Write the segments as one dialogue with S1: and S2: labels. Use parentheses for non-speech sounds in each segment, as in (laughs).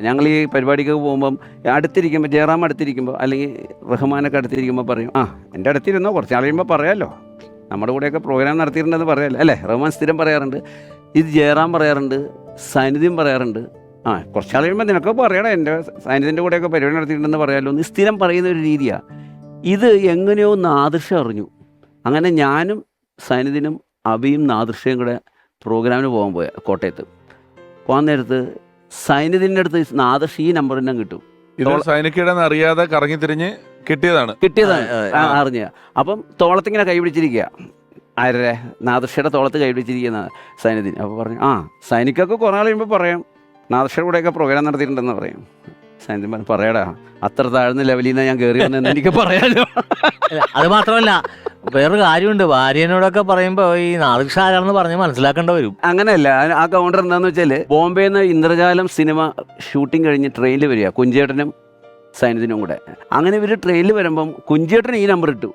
S1: ഞങ്ങൾ ഈ പരിപാടിക്ക് പോകുമ്പം അടുത്തിരിക്കുമ്പോൾ ജയറാം അടുത്തിരിക്കുമ്പോൾ അല്ലെങ്കിൽ റഹ്മാനൊക്കെ അടുത്തിരിക്കുമ്പോൾ പറയും ആ എന്റെ അടുത്തിരുന്നോ? കുറച്ച് നാൾ കഴിയുമ്പോൾ പറയാമല്ലോ നമ്മുടെ കൂടെയൊക്കെ പ്രോഗ്രാം നടത്തിയിട്ടുണ്ടെന്ന് പറയാമല്ലോ അല്ലേ? റഹ്മാൻ സ്ഥിരം പറയാറുണ്ട്. ഇത് ജയറാം പറയാറുണ്ട്. സാന്നിധ്യം പറയാറുണ്ട്. ആ കുറച്ച് നാൾ കഴിയുമ്പോൾ നിനക്ക് പറയണം. എന്റെ സാന്നിധ്യത്തിന്റെ കൂടെയൊക്കെ പരിപാടി നടത്തിയിട്ടുണ്ടെന്ന് പറയാമല്ലോ എന്ന് സ്ഥിരം പറയുന്ന ഒരു രീതിയാണ് ഇത് എങ്ങനെയോ നാദൃശ്യം അറിഞ്ഞു. അങ്ങനെ ഞാനും സാന്നിധ്യനും അബിയും നാദൃശ്യം കൂടെ പ്രോഗ്രാമിന് പോകാൻ പോയ കോട്ടയത്ത്. പോകാൻ നേരത്ത് സൈന്യത്തിന്റെ അടുത്ത് നാദർഷ് ഈ നമ്പർ തന്നെ കിട്ടും.
S2: ഇത് സൈനികയുടെ അറിയാതെ കറങ്ങി തിരിഞ്ഞ് കിട്ടിയതാണ്.
S1: കിട്ടിയതാണ്. അറിഞ്ഞ അപ്പം തോളത്തിങ്ങനെ കൈപിടിച്ചിരിക്കുക പിടിച്ചിരിക്കുക ആരുടെ നാദർഷയുടെ തോളത്ത് കൈപിടിച്ചിരിക്കുന്ന സൈന്യത്തിന് അപ്പോൾ പറഞ്ഞു ആ സൈനിക്കൊക്കെ കുറേ നാൾ കഴിയുമ്പോൾ പറയാം. നാദർഷയുടെ കൂടെയൊക്കെ പ്രോഗ്രാം നടത്തിയിട്ടുണ്ടെന്ന് പറയും. സൈന്യത്തിന് പറഞ്ഞു പറയടാ അത്ര താഴ്ന്ന ലെവലിൽ നിന്ന് ഞാൻ കയറി വന്നെന്ന് എനിക്ക് പറയാലോ.
S3: അല്ല, അത് മാത്രമല്ല വേറൊരു കാര്യമുണ്ട്. ഭാര്യനോടൊക്കെ പറയുമ്പോ ഈ നാളുകാരാണെന്ന് ആരാണെന്ന് പറഞ്ഞ് മനസ്സിലാക്കേണ്ട വരും.
S1: അങ്ങനെയല്ല ആ- കൗണ്ടർ എന്താന്ന് വെച്ചാൽ ബോംബെയിൽ നിന്ന് ഇന്ദ്രജാലം സിനിമ ഷൂട്ടിംഗ് കഴിഞ്ഞ് ട്രെയിനിൽ വരിക കുഞ്ചേട്ടനും സൈനത്തിനും കൂടെ. അങ്ങനെ ഇവർ ട്രെയിനിൽ വരുമ്പം കുഞ്ചേട്ടൻ ഈ നമ്പർ ഇട്ടു.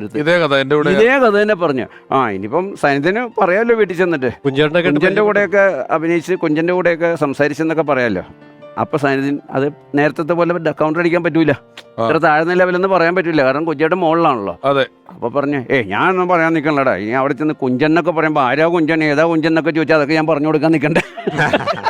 S1: അടുത്ത്?
S2: ഇതേ കഥ എന്റെ കൂടെ
S1: ഇതേ കഥ തന്നെ പറഞ്ഞു. ആ ഇനിയിപ്പം സൈനത്തിന് പറയാമല്ലോ വീട്ടിൽ ചെന്നിട്ട്. കുഞ്ചേട്ടന്റെ കൂടെയൊക്കെ അഭിനയിച്ച് കുഞ്ചന്റെ കൂടെയൊക്കെ സംസാരിച്ചെന്നൊക്കെ പറയാമല്ലോ അപ്പൊ സൈന്യത്തിന് അത് നേരത്തെ പോലെ കൗണ്ടർ അടിക്കാൻ പറ്റൂല. ഇത്ര താഴ്ന്ന ലെവലെന്ന് പറയാൻ പറ്റൂല. കാരണം കുഞ്ചേട്ടൻ മുകളിലാണല്ലോ
S2: അതെ.
S1: അപ്പൊ പറഞ്ഞു ഏ ഞാനൊന്നും പറയാൻ നിൽക്കണടാ ഇനി അവിടെ ചെന്ന് കുഞ്ചൻ എന്നൊക്കെ പറയുമ്പോൾ ആരാ കുഞ്ചൻ? ഏതാ കുഞ്ചൻ എന്നൊക്കെ ചോദിച്ചാൽ അതൊക്കെ ഞാൻ പറഞ്ഞു കൊടുക്കാൻ നിൽക്കണ്ടേ (laughs)